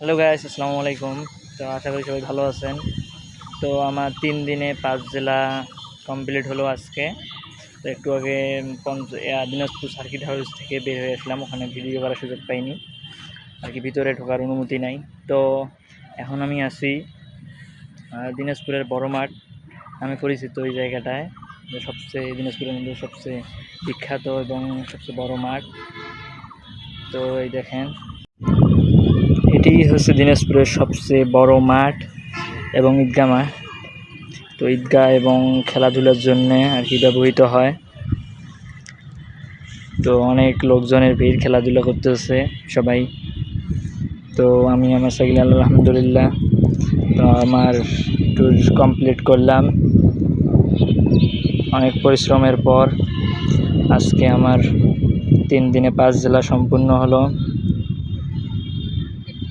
Hello guys আসসালামু আলাইকুম। তো আশা করি সবাই ভালো আছেন। তো আমার তিন দিনে পাঁচ জেলা কমপ্লিট হলো আজকে। তো একটু আগে দিনাজপুর সার্কিট হাউস থেকে বের হয়ে আসলাম। ওখানে ভিডিও করার সুযোগ পাইনি। আর কি ভিতরে ঢোকার অনুমতি নাই। তো এখন আমি আহ, দিনাজপুরের বড় মাঠ আমি পরিচিত ওই জায়গাটায়। সবচেয়ে দিনাজপুরের মধ্যে সবচেয়ে বিখ্যাত এবং সবচেয়ে বড় মাঠ। তো এই দেখেন। এটি হচ্ছে দিনাজপুরের সবচেয়ে বড় মাঠ এবং ঈদগাহ মাঠ। তো ঈদগাহ এবং খেলাধুলার জন্য আর কি ব্যবহৃত হয়। তো অনেক লোকজনের ভিড় খেলাধুলা করতেছে সবাই। তো আমি আমার সাইকেল আলহামদুলিল্লাহ। তো আমার ট্যুর কমপ্লিট করলাম। অনেক পরিশ্রমের পর আজকে আমার তিন দিনে পাঁচ জেলা সম্পূর্ণ হলো।